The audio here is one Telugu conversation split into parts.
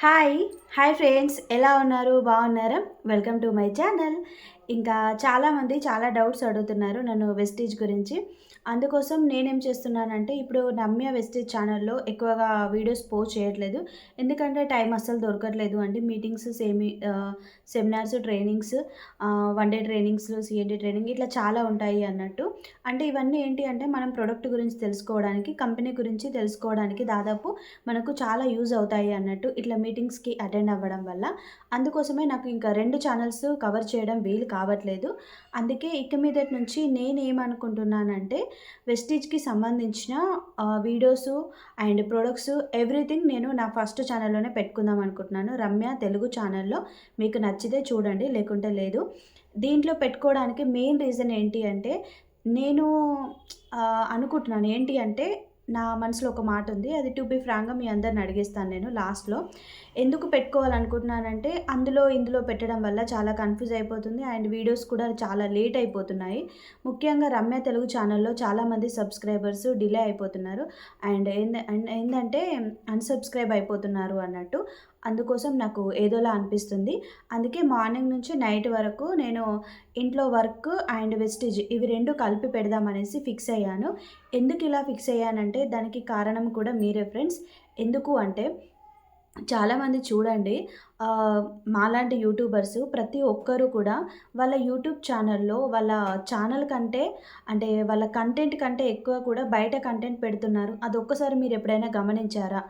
హాయ్ హాయ్ ఫ్రెండ్స్ ఎలా ఉన్నారు? బాగున్నారా? వెల్కమ్ టు మై ఛానల్ ఇంకా చాలామంది చాలా డౌట్స్ అడుగుతున్నారు నన్ను వెస్టీజ్ గురించి. అందుకోసం నేనేం చేస్తున్నానంటే ఇప్పుడు నమ్య వెస్టేజ్ ఛానల్లో ఎక్కువగా వీడియోస్ పోస్ట్ చేయట్లేదు. ఎందుకంటే టైం అస్సలు దొరకట్లేదు అండి. Meetings semi seminars trainings one day trainings CND training ఇట్లా చాలా ఉంటాయి అన్నట్టు. అంటే ఇవన్నీ ఏంటి అంటే మనం ప్రొడక్ట్ గురించి తెలుసుకోవడానికి కంపెనీ గురించి తెలుసుకోవడానికి దాదాపు మనకు చాలా యూజ్ అవుతాయి అన్నట్టు ఇట్లా మీటింగ్స్కి అటెండ్ అవ్వడం వల్ల. అందుకోసమే నాకు ఇంకా రెండు ఛానల్స్ కవర్ చేయడం వీలు కావట్లేదు అందుకే ఇక మీదటి నుంచి నేను ఏమనుకుంటున్నానంటే వెస్టీజ్కి సంబంధించిన వీడియోస్ అండ్ ప్రొడక్ట్స్ ఎవ్రీథింగ్ నేను నా ఫస్ట్ ఛానల్లోనే పెట్టుకుందాం అనుకుంటున్నాను రమ్య తెలుగు ఛానల్లో మీకు నచ్చితే చూడండి లేకుంటే లేదు. దీంట్లో పెట్టుకోవడానికి మెయిన్ రీజన్ ఏంటి అంటే నేను అనుకుంటున్నాను ఏంటి అంటే నా మనసులో ఒక మాట ఉంది అది టు బి ఫ్రాంక్గా మీ అందరిని అడిగేస్తాను నేను లాస్ట్లో. ఎందుకు పెట్టుకోవాలనుకుంటున్నానంటే అందులో ఇందులో పెట్టడం వల్ల చాలా కన్ఫ్యూజ్ అయిపోతుంది. అండ్ వీడియోస్ కూడా చాలా లేట్ అయిపోతున్నాయి. ముఖ్యంగా రమ్య తెలుగు ఛానల్లో చాలామంది సబ్స్క్రైబర్స్ డిలే అయిపోతున్నారు. అండ్ ఏంటంటే అన్సబ్స్క్రైబ్ అయిపోతున్నారు అన్నట్టు. అందుకోసం నాకు ఏదోలా అనిపిస్తుంది. అందుకే మార్నింగ్ నుంచి నైట్ వరకు నేను ఇంట్లో వర్క్ అండ్ వెస్టేజ్ ఇవి రెండు కలిపి పెడదామనేసి ఫిక్స్ అయ్యాను. ఎందుకు ఇలా ఫిక్స్ అయ్యానంటే దానికి కారణం కూడా మీరే ఫ్రెండ్స్ ఎందుకు అంటే చాలామంది చూడండి మాలాంటి యూట్యూబర్స్ ప్రతి ఒక్కరు కూడా వాళ్ళ యూట్యూబ్ ఛానల్లో వాళ్ళ ఛానల్ కంటే అంటే వాళ్ళ కంటెంట్ కంటే ఎక్కువ కూడా బయట కంటెంట్ పెడుతున్నారు. అది ఒక్కసారి మీరు ఎప్పుడైనా గమనించారా?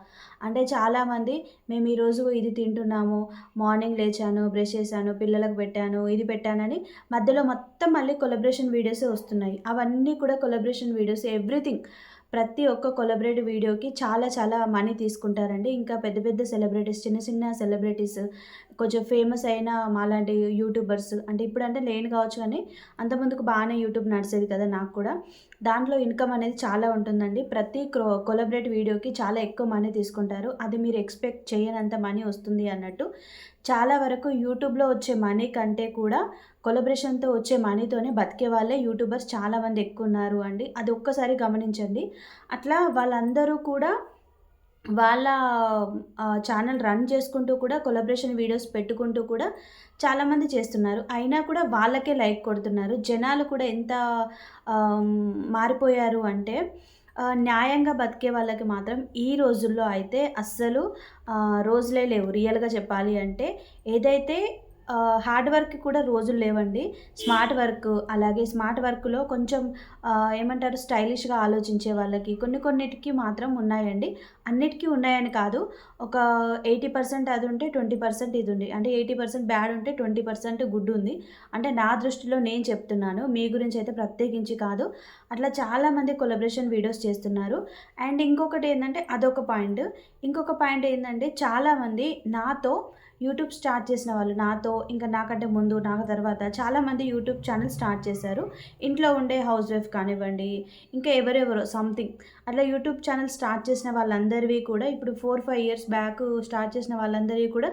అంటే చాలామంది మేము ఈరోజు ఇది తింటున్నాము మార్నింగ్ లేచాను బ్రష్ చేశాను పిల్లలకు పెట్టాను ఇది పెట్టానని మధ్యలో మొత్తం మళ్ళీ కొలబ్రేషన్ వీడియోసే వస్తున్నాయి. అవన్నీ కూడా కొలబ్రేషన్ వీడియోస్ ఎవ్రీథింగ్. ప్రతి ఒక్క కొలబరేటివ్ వీడియోకి చాలా చాలా మనీ తీసుకుంటారండి. ఇంకా పెద్ద పెద్ద సెలబ్రిటీస్ చిన్న చిన్న సెలబ్రిటీస్ కొంచెం ఫేమస్ అయిన మాలాంటి యూట్యూబర్స్ అంటే ఇప్పుడు అంటే లేని కావచ్చు కానీ అంతమందికి బాగానే యూట్యూబ్ నడిచేది కదా నాకు కూడా. దాంట్లో ఇన్కమ్ అనేది చాలా ఉంటుందండి. ప్రతి కొలబరేట్ వీడియోకి చాలా ఎక్కువ మనీ తీసుకుంటారు. అది మీరు ఎక్స్పెక్ట్ చేయనంత మనీ వస్తుంది అన్నట్టు. చాలా వరకు యూట్యూబ్లో వచ్చే మనీ కంటే కూడా కొలబరేషన్తో వచ్చే మనీతోనే బతికే వాళ్ళే యూట్యూబర్స్ చాలామంది ఎక్కువ ఉన్నారు అండి. అది ఒక్కసారి గమనించండి. అట్లా వాళ్ళందరూ కూడా వాళ్ళ ఛానల్ రన్ చేసుకుంటూ కూడా కొలబరేషన్ వీడియోస్ పెట్టుకుంటూ కూడా చాలామంది చేస్తున్నారు. అయినా కూడా వాళ్ళకే లైక్ కొడుతున్నారు. జనాలు కూడా ఎంత మారిపోయారు అంటే న్యాయంగా బతికే వాళ్ళకి మాత్రం ఈ రోజుల్లో అయితే అస్సలు రోజులే లేవు. రియల్గా చెప్పాలి అంటే ఏదైతే హార్డ్ వర్క్ కూడా రోజులు లేవండి. స్మార్ట్ వర్క్ అలాగే స్మార్ట్ వర్క్లో కొంచెం ఏమంటారు స్టైలిష్గా ఆలోచించే వాళ్ళకి కొన్ని కొన్నిటికి మాత్రం ఉన్నాయండి. అన్నిటికీ ఉన్నాయని కాదు. ఒక ఎయిటీ పర్సెంట్ అది ఉంటే ట్వంటీ పర్సెంట్ ఇది ఉంది. అంటే ఎయిటీ పర్సెంట్ బ్యాడ్ ఉంటే ట్వంటీ పర్సెంట్ గుడ్ ఉంది. అంటే నా దృష్టిలో నేను చెప్తున్నాను. మీ గురించి అయితే ప్రత్యేకించి కాదు. అట్లా చాలామంది కొలబరేషన్ వీడియోస్ చేస్తున్నారు. అండ్ ఇంకొకటి ఏంటంటే అదొక పాయింట్. ఇంకొక పాయింట్ ఏంటంటే చాలామంది నాతో యూట్యూబ్ స్టార్ట్ చేసిన వాళ్ళు నాతో ఇంకా నాకంటే ముందు నాకు తర్వాత చాలామంది యూట్యూబ్ ఛానల్ స్టార్ట్ చేశారు. ఇంట్లో ఉండే హౌస్ వైఫ్ కానివ్వండి ఇంకా ఎవరెవరో సంథింగ్ అట్లా యూట్యూబ్ ఛానల్ స్టార్ట్ చేసిన వాళ్ళందరివి కూడా ఇప్పుడు four five years back start చేసిన వాళ్ళందరివి కూడా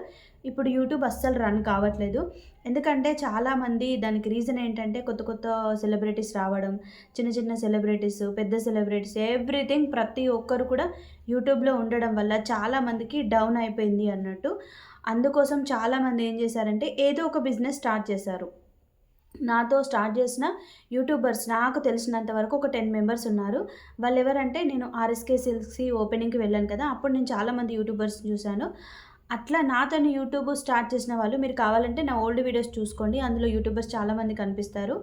ఇప్పుడు యూట్యూబ్ అస్సలు రన్ కావట్లేదు. ఎందుకంటే చాలామంది దానికి రీజన్ ఏంటంటే కొత్త కొత్త సెలబ్రిటీస్ రావడం చిన్న చిన్న సెలబ్రిటీస్ పెద్ద సెలబ్రిటీస్ ఎవ్రీథింగ్ ప్రతి ఒక్కరు కూడా యూట్యూబ్లో ఉండడం వల్ల చాలామందికి డౌన్ అయిపోయింది అన్నట్టు. అందుకోసం చాలామంది ఏం చేశారంటే ఏదో ఒక బిజినెస్ స్టార్ట్ చేశారు. నాతో స్టార్ట్ చేసిన యూట్యూబర్స్ నాకు తెలిసినంత వరకు ఒక టెన్ మెంబర్స్ ఉన్నారు. వాళ్ళు ఎవరంటే నేను ఆర్ఎస్కే సిల్క్సీ ఓపెనింగ్కి వెళ్ళాను కదా అప్పుడు నేను చాలామంది యూట్యూబర్స్ చూశాను. అట్లా నాతోని యూట్యూబ్ స్టార్ట్ చేసిన వాళ్ళు మీరు కావాలంటే నా ఓల్డ్ వీడియోస్ చూసుకోండి. అందులో యూట్యూబర్స్ చాలామంది కనిపిస్తారు.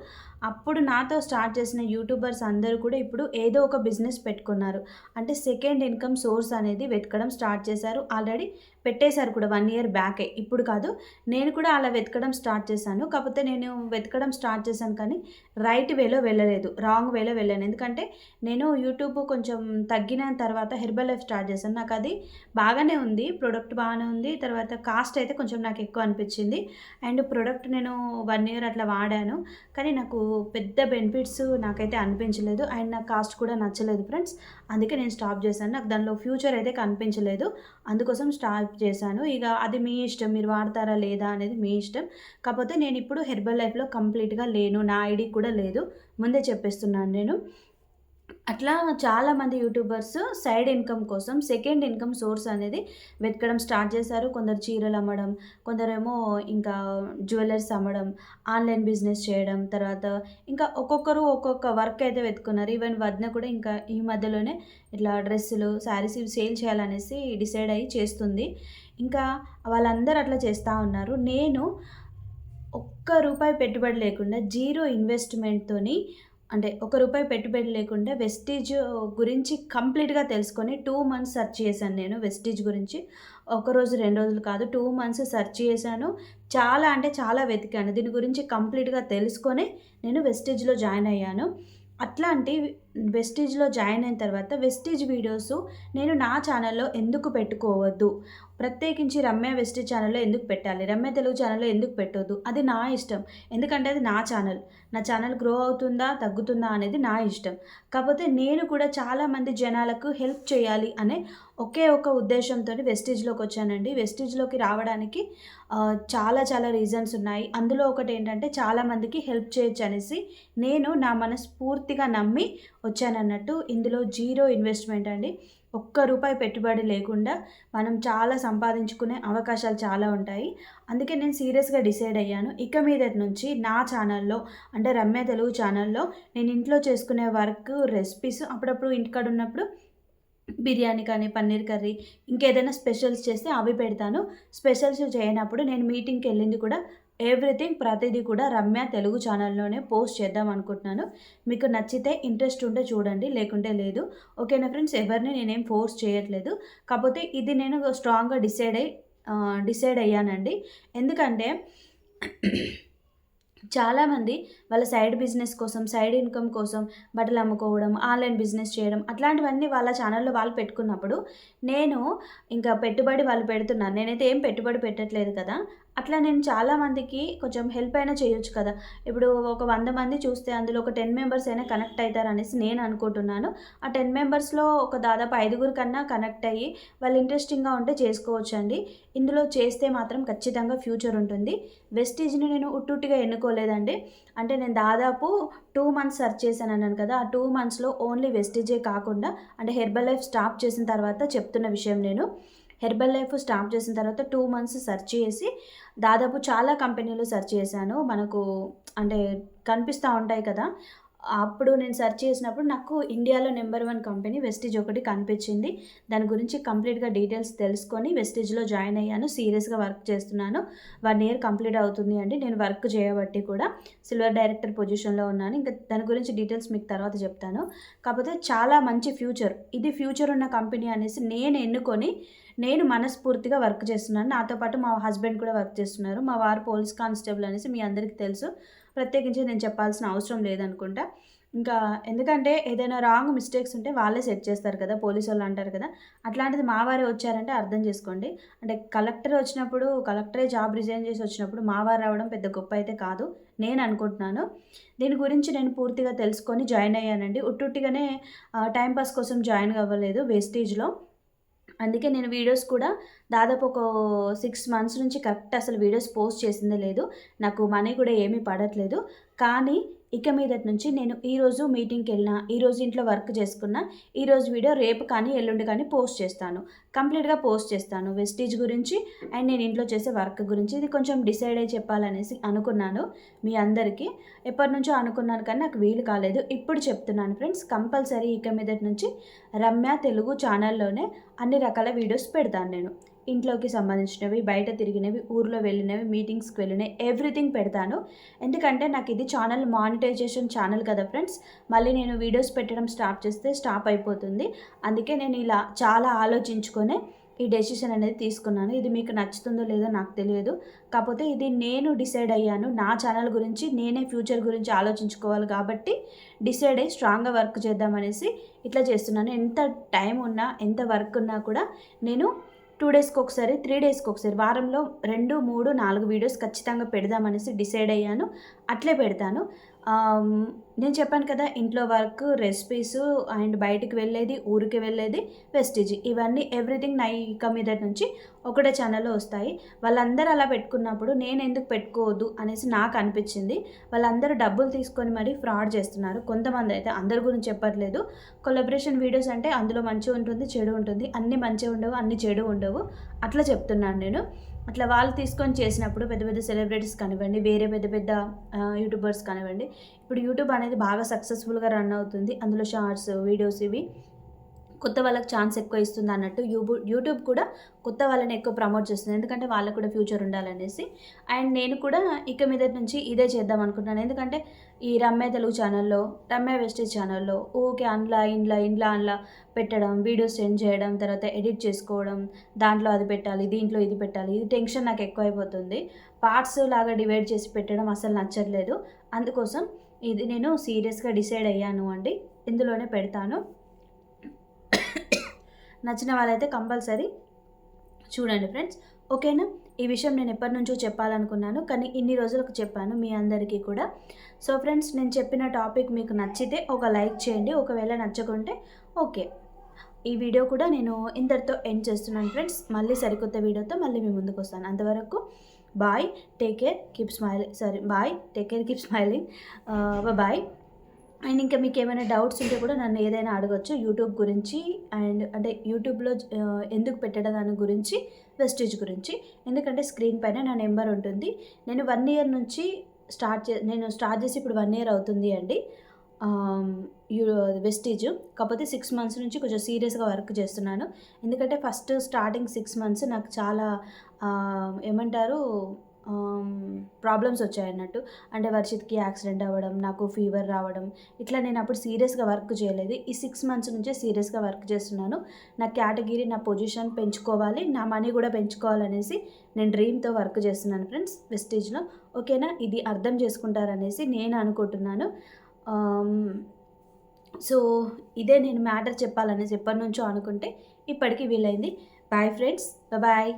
అప్పుడు నాతో స్టార్ట్ చేసిన యూట్యూబర్స్ అందరూ కూడా ఇప్పుడు ఏదో ఒక బిజినెస్ పెట్టుకున్నారు. అంటే సెకండ్ ఇన్కమ్ సోర్స్ అనేది వెతకడం స్టార్ట్ చేశారు. ఆల్రెడీ పెట్టేశారు కూడా వన్ ఇయర్ బ్యాకే. ఇప్పుడు కాదు నేను కూడా అలా వెతకడం స్టార్ట్ చేశాను. కాకపోతే నేను వెతకడం స్టార్ట్ చేశాను కానీ రైట్ వేలో వెళ్ళలేదు రాంగ్ వేలో వెళ్ళాను. ఎందుకంటే నేను యూట్యూబ్ కొంచెం తగ్గిన తర్వాత హెర్బల్ లైఫ్ స్టార్ట్ చేశాను. నాకు అది బాగానే ఉంది ప్రోడక్ట్ బాగానే ఉంది. తర్వాత కాస్ట్ అయితే కొంచెం నాకు ఎక్కువ అనిపించింది. అండ్ ప్రోడక్ట్ నేను వన్ ఇయర్ అట్లా వాడాను. కానీ నాకు పెద్ద బెనిఫిట్స్ నాకైతే అనిపించలేదు. అండ్ నాకు కాస్ట్ కూడా నచ్చలేదు ఫ్రెండ్స్ అందుకే నేను స్టాప్ చేశాను. నాకు దానిలో ఫ్యూచర్ అయితే కనిపించలేదు. అందుకోసం స్టాప్ చేశాను. ఇక అది మీ ఇష్టం. మీరు వాడతారా లేదా అనేది మీ ఇష్టం. కాకపోతే నేను ఇప్పుడు హెర్బల్ లైఫ్లో కంప్లీట్గా లేను. నా ఐడి కూడా లేదు. ముందే చెప్పేస్తున్నాను నేను. అట్లా చాలామంది యూట్యూబర్స్ సైడ్ ఇన్కమ్ కోసం సెకండ్ ఇన్కమ్ సోర్స్ అనేది వెతకడం స్టార్ట్ చేశారు. కొందరు చీరలు అమ్మడం కొందరేమో ఇంకా జ్యువెలర్స్ అమ్మడం ఆన్లైన్ బిజినెస్ చేయడం తర్వాత ఇంకా ఒక్కొక్కరు ఒక్కొక్క వర్క్ అయితే వెతుకున్నారు. ఈవెన్ వదిన కూడా ఇంకా ఈ మధ్యలోనే ఇట్లా డ్రెస్సులు శారీస్ ఇవి సేల్ చేయాలనేసి డిసైడ్ అయ్యి చేస్తుంది. ఇంకా వాళ్ళందరూ అట్లా చేస్తూ ఉన్నారు. నేను ఒక్క రూపాయి పెట్టుబడి లేకుండా జీరో ఇన్వెస్ట్మెంట్తోని అంటే ఒక రూపాయి పెట్టుబడి లేకుండా వెస్టీజ్ గురించి కంప్లీట్గా తెలుసుకొని టూ మంత్స్ సెర్చ్ చేశాను నేను. వెస్టీజ్ గురించి ఒక రోజు రెండు రోజులు కాదు టూ మంత్స్ సెర్చ్ చేశాను. చాలా అంటే చాలా వెతికాను. దీని గురించి కంప్లీట్గా తెలుసుకొని నేను వెస్టీజ్లో జాయిన్ అయ్యాను. అట్లాంటి వెస్టీజ్లో జాయిన్ అయిన తర్వాత వెస్టీజ్ వీడియోస్ నేను నా ఛానల్లో ఎందుకు పెట్టుకోవద్దు? ప్రత్యేకించి రమ్య వెస్ట్ ఛానల్లో ఎందుకు పెట్టాలి? రమ్య తెలుగు ఛానల్లో ఎందుకు పెట్టొద్దు? అది నా ఇష్టం. ఎందుకంటే అది నా ఛానల్. నా ఛానల్ గ్రో అవుతుందా? తగ్గుతుందా? అనేది నా ఇష్టం. కాకపోతే నేను కూడా చాలామంది జనాలకు హెల్ప్ చేయాలి అనే ఒకే ఒక ఉద్దేశంతో వెస్టేజ్లోకి వచ్చానండి. వెస్టేజ్లోకి రావడానికి చాలా చాలా రీజన్స్ ఉన్నాయి. అందులో ఒకటి ఏంటంటే చాలామందికి హెల్ప్ చేయొచ్చు అనేసి నేను నా మనస్ఫూర్తిగా నమ్మి వచ్చానన్నట్టు ఇందులో జీరో ఇన్వెస్ట్మెంట్ అండి. ఒక్క రూపాయి పెట్టుబడి లేకుండా మనం చాలా సంపాదించుకునే అవకాశాలు చాలా ఉంటాయి. అందుకే నేను సీరియస్గా డిసైడ్ అయ్యాను. ఇక మీద నుంచి నా ఛానల్లో అంటే రమ్య తెలుగు ఛానల్లో నేను ఇంట్లో చేసుకునే వర్క్ రెసిపీస్ అప్పుడప్పుడు ఇంటికాడ ఉన్నప్పుడు బిర్యానీ కానీ పన్నీర్ కర్రీ ఇంకేదైనా స్పెషల్స్ చేస్తే అవి పెడతాను. స్పెషల్స్ చేయనప్పుడు నేను మీటింగ్కి వెళ్ళింది కూడా ఎవ్రీథింగ్ ప్రతిదీ కూడా రమ్య తెలుగు ఛానల్లోనే పోస్ట్ చేద్దాం అనుకుంటున్నాను. మీకు నచ్చితే ఇంట్రెస్ట్ ఉంటే చూడండి లేకుంటే లేదు. ఓకేనా ఫ్రెండ్స్ ఎవరిని నేనేం ఫోర్స్ చేయట్లేదు. కాకపోతే ఇది నేను స్ట్రాంగ్గా డిసైడ్ అయ్యి డిసైడ్ అయ్యానండి. ఎందుకంటే చాలామంది వాళ్ళ సైడ్ బిజినెస్ కోసం సైడ్ ఇన్కమ్ కోసం బట్టలు అమ్ముకోవడం ఆన్లైన్ బిజినెస్ చేయడం అట్లాంటివన్నీ వాళ్ళ ఛానల్లో వాళ్ళు పెట్టుకున్నప్పుడు నేను ఇంకా పెట్టుబడి వాళ్ళు పెడుతున్నాను నేనైతే ఏం పెట్టుబడి పెట్టట్లేదు కదా. అట్లా నేను చాలామందికి కొంచెం హెల్ప్ అయినా చేయొచ్చు కదా. ఇప్పుడు ఒక వంద మంది చూస్తే అందులో ఒక టెన్ మెంబర్స్ అయినా కనెక్ట్ అవుతారు అనేసి నేను అనుకుంటున్నాను. ఆ టెన్ మెంబర్స్లో ఒక దాదాపు ఐదుగురు కన్నా కనెక్ట్ అయ్యి వాళ్ళు ఇంట్రెస్టింగ్గా ఉంటే చేసుకోవచ్చు అండి ఇందులో చేస్తే మాత్రం ఖచ్చితంగా ఫ్యూచర్ ఉంటుంది. వెస్టేజ్ని నేను ఉట్టుట్టిగా ఎన్నుకోలేదండి. అంటే నేను దాదాపు టూ మంత్స్ సర్చ్ చేశాను అన్నాను కదా. ఆ టూ మంత్స్లో ఓన్లీ వెస్టేజే కాకుండా అంటే హెర్బల్ లైఫ్ స్టాప్ చేసిన తర్వాత చెప్తున్న విషయం నేను. హెర్బల్ లైఫ్ స్టార్ట్ చేసిన తర్వాత టూ మంత్స్ సెర్చ్ చేసి దాదాపు చాలా కంపెనీలు సెర్చ్ చేశాను. మనకు అంటే కనిపిస్తూ ఉంటాయి కదా. అప్పుడు నేను సెర్చ్ చేసినప్పుడు నాకు ఇండియాలో నెంబర్ వన్ కంపెనీ వెస్టేజ్ ఒకటి కనిపించింది. దాని గురించి కంప్లీట్గా డీటెయిల్స్ తెలుసుకొని వెస్టేజ్లో జాయిన్ అయ్యాను. సీరియస్గా వర్క్ చేస్తున్నాను. వన్ ఇయర్ కంప్లీట్ అవుతుంది అండి. నేను వర్క్ చేయబట్టి కూడా సిల్వర్ డైరెక్టర్ పొజిషన్లో ఉన్నాను. ఇంకా దాని గురించి డీటెయిల్స్ మీకు తర్వాత చెప్తాను. కాకపోతే చాలా మంచి ఫ్యూచర్. ఇది ఫ్యూచర్ ఉన్న కంపెనీ అనేసి నేను ఎన్నుకొని నేను మనస్ఫూర్తిగా వర్క్ చేస్తున్నాను. నాతో పాటు మా హస్బెండ్ కూడా వర్క్ చేస్తున్నారు. మా వారు పోలీస్ కానిస్టేబుల్ అనేసి మీ అందరికీ తెలుసు. ప్రత్యేకించి నేను చెప్పాల్సిన అవసరం లేదనుకుంటా. ఇంకా ఎందుకంటే ఏదైనా రాంగ్ మిస్టేక్స్ ఉంటే వాళ్ళే సెట్ చేస్తారు కదా పోలీసు వాళ్ళు అంటారు కదా. అట్లాంటిది మా వారే వచ్చారంటే అర్థం చేసుకోండి. అంటే కలెక్టర్ వచ్చినప్పుడు కలెక్టరే జాబ్ రిజైన్ చేసి వచ్చినప్పుడు మా వారు రావడం పెద్ద గొప్ప అయితే కాదు నేను అనుకుంటున్నాను. దీని గురించి నేను పూర్తిగా తెలుసుకొని జాయిన్ అయ్యానండి. ఉట్టుట్టిగానే టైంపాస్ కోసం జాయిన్ అవ్వలేదు వేస్టేజ్లో. అందుకే నేను వీడియోస్ కూడా దాదాపు ఒక సిక్స్ మంత్స్ నుంచి కరెక్ట్ అసలు వీడియోస్ పోస్ట్ చేసిందే లేదు. నాకు మనీ కూడా ఏమీ పడట్లేదు. కానీ ఇక మీదటి నుంచి నేను ఈరోజు మీటింగ్కి వెళ్ళినా ఈరోజు ఇంట్లో వర్క్ చేసుకున్నా ఈరోజు వీడియో రేపు కానీ ఎల్లుండి కానీ పోస్ట్ చేస్తాను. కంప్లీట్గా పోస్ట్ చేస్తాను. వెస్టీజ్ గురించి అండ్ నేను ఇంట్లో చేసే వర్క్ గురించి ఇది కొంచెం డిసైడ్ అయ్యి చెప్పాలనేసి అనుకున్నాను మీ అందరికీ. ఎప్పటి నుంచో అనుకున్నాను కానీ నాకు వీలు కాలేదు. ఇప్పుడు చెప్తున్నాను ఫ్రెండ్స్ కంపల్సరీ ఇక మీదటి నుంచి రమ్య తెలుగు ఛానల్లోనే అన్ని రకాల వీడియోస్ పెడతాను నేను. ఇంట్లోకి సంబంధించినవి బయట తిరిగినవి ఊర్లో వెళ్ళినవి మీటింగ్స్కి వెళ్ళినవి ఎవ్రీథింగ్ పెడతాను. ఎందుకంటే నాకు ఇది ఛానల్ మానిటైజేషన్ ఛానల్ కదా ఫ్రెండ్స్ మళ్ళీ నేను వీడియోస్ పెట్టడం స్టాప్ చేస్తే స్టాప్ అయిపోతుంది. అందుకే నేను ఇలా చాలా ఆలోచించుకొని ఈ డెసిషన్ అనేది తీసుకున్నాను. ఇది మీకు నచ్చుతుందో లేదో నాకు తెలియదు. కాకపోతే ఇది నేను డిసైడ్ అయ్యాను. నా ఛానల్ గురించి నేనే ఫ్యూచర్ గురించి ఆలోచించుకోవాలి కాబట్టి డిసైడ్ అయ్యి స్ట్రాంగ్గా వర్క్ చేద్దామనేసి ఇట్లా చేస్తున్నాను. ఎంత టైం ఉన్నా ఎంత వర్క్ ఉన్నా కూడా నేను టూ డేస్కి ఒకసారి త్రీ డేస్కి ఒకసారి వారంలో రెండు మూడు నాలుగు వీడియోస్ ఖచ్చితంగా పెడదామనేసి డిసైడ్ అయ్యాను. అట్లే పెడతాను. నేను చెప్పాను కదా ఇంట్లో వర్క్ రెసిపీస్ అండ్ బయటికి వెళ్ళేది ఊరికి వెళ్ళేది వెస్టేజ్ ఇవన్నీ ఎవ్రీథింగ్ నైకా మీద నుంచి ఒకటే ఛానల్లో వస్తాయి. వాళ్ళందరూ అలా పెట్టుకున్నప్పుడు నేను ఎందుకు పెట్టుకోవద్దు అనేసి నాకు అనిపించింది. వాళ్ళందరూ డబ్బులు తీసుకొని మరీ ఫ్రాడ్ చేస్తున్నారు. కొంతమంది అయితే అందరి గురించి చెప్పట్లేదు. కొలబరేషన్ వీడియోస్ అంటే అందులో మంచిగా ఉంటుంది చెడు ఉంటుంది. అన్నీ మంచిగా ఉండవు అన్నీ చెడు ఉండవు. అట్లా చెప్తున్నాను నేను. అట్లా వాళ్ళు తీసుకొని చేసినప్పుడు పెద్ద పెద్ద సెలబ్రిటీస్ కానివ్వండి వేరే పెద్ద పెద్ద యూట్యూబర్స్ కానివ్వండి ఇప్పుడు యూట్యూబ్ అనేది బాగా సక్సెస్ఫుల్గా రన్ అవుతుంది. అందులో షార్ట్స్ వీడియోస్ ఇవి కొత్త వాళ్ళకి ఛాన్స్ ఎక్కువ ఇస్తుంది అన్నట్టు యూట్యూబ్ యూట్యూబ్ కూడా కొత్త వాళ్ళని ఎక్కువ ప్రమోట్ చేస్తుంది. ఎందుకంటే వాళ్ళకు కూడా ఫ్యూచర్ ఉండాలనేసి. అండ్ నేను కూడా ఇక మీద నుంచి ఇదే చేద్దాం అనుకుంటున్నాను. ఎందుకంటే ఈ రమ్మే తెలుగు ఛానల్లో రమ్మే వెస్టేజ్ ఛానల్లో ఊకే అందులో ఇంట్లో ఇంట్లో అందులో పెట్టడం వీడియోస్ సెండ్ చేయడం తర్వాత ఎడిట్ చేసుకోవడం దాంట్లో అది పెట్టాలి దీంట్లో ఇది పెట్టాలి ఇది టెన్షన్ నాకు ఎక్కువ అయిపోతుంది పార్ట్స్ లాగా డివైడ్ చేసి పెట్టడం అసలు నచ్చట్లేదు. అందుకోసం ఇది నేను సీరియస్గా డిసైడ్ అయ్యాను అండి. ఇందులోనే పెడతాను. నచ్చిన వాళ్ళైతే కంపల్సరీ చూడండి ఫ్రెండ్స్. ఓకేనా? ఈ విషయం నేను ఎప్పటి నుంచో చెప్పాలనుకున్నాను కానీ ఇన్ని రోజులకు చెప్పాను మీ అందరికీ కూడా. సో ఫ్రెండ్స్ నేను చెప్పిన టాపిక్ మీకు నచ్చితే ఒక లైక్ చేయండి ఒకవేళ నచ్చకుంటే ఓకే. ఈ వీడియో కూడా నేను ఇంతటితో ఎండ్ చేస్తున్నాను ఫ్రెండ్స్. మళ్ళీ సరికొత్త వీడియోతో మళ్ళీ మీ ముందుకు వస్తాను. అంతవరకు bye take care keep smiling sorry bye take care keep smiling bye. And ఇంకా మీకు ఏమైనా డౌట్స్ ఉంటే కూడా నన్ను ఏదైనా అడగచ్చు యూట్యూబ్ గురించి అండ్ అంటే యూట్యూబ్లో ఎందుకు పెట్టడం దాని గురించి వెస్టేజ్ గురించి. ఎందుకంటే స్క్రీన్ పైన నా నెంబర్ ఉంటుంది. నేను వన్ ఇయర్ నుంచి స్టార్ట్ చే నేను స్టార్ట్ చేసి ఇప్పుడు వన్ ఇయర్ అవుతుంది అండి. వెస్టేజ్. కాకపోతే సిక్స్ మంత్స్ నుంచి కొంచెం సీరియస్గా వర్క్ చేస్తున్నాను. ఎందుకంటే ఫస్ట్ స్టార్టింగ్ సిక్స్ మంత్స్ నాకు చాలా ఏమంటారు ప్రాబ్లమ్స్ వచ్చాయన్నట్టు అంటే వర్షిత్కి యాక్సిడెంట్ అవ్వడం నాకు ఫీవర్ రావడం ఇట్లా నేను అప్పుడు సీరియస్గా వర్క్ చేయలేదు. ఈ సిక్స్ మంత్స్ నుంచే సీరియస్గా వర్క్ చేస్తున్నాను. నా కేటగిరీ నా పొజిషన్ పెంచుకోవాలి నా మనీ కూడా పెంచుకోవాలనేసి నేను డ్రీమ్తో వర్క్ చేస్తున్నాను ఫ్రెండ్స్ వెస్టేజ్లో ఓకేనా ఇది అర్థం చేసుకుంటారనేసి నేను అనుకుంటున్నాను. సో ఇదే నేను మ్యాటర్ చెప్పాలనేసి ఎప్పటి నుంచో అనుకుంటే ఇప్పటికీ వీలైంది. Bye friends bye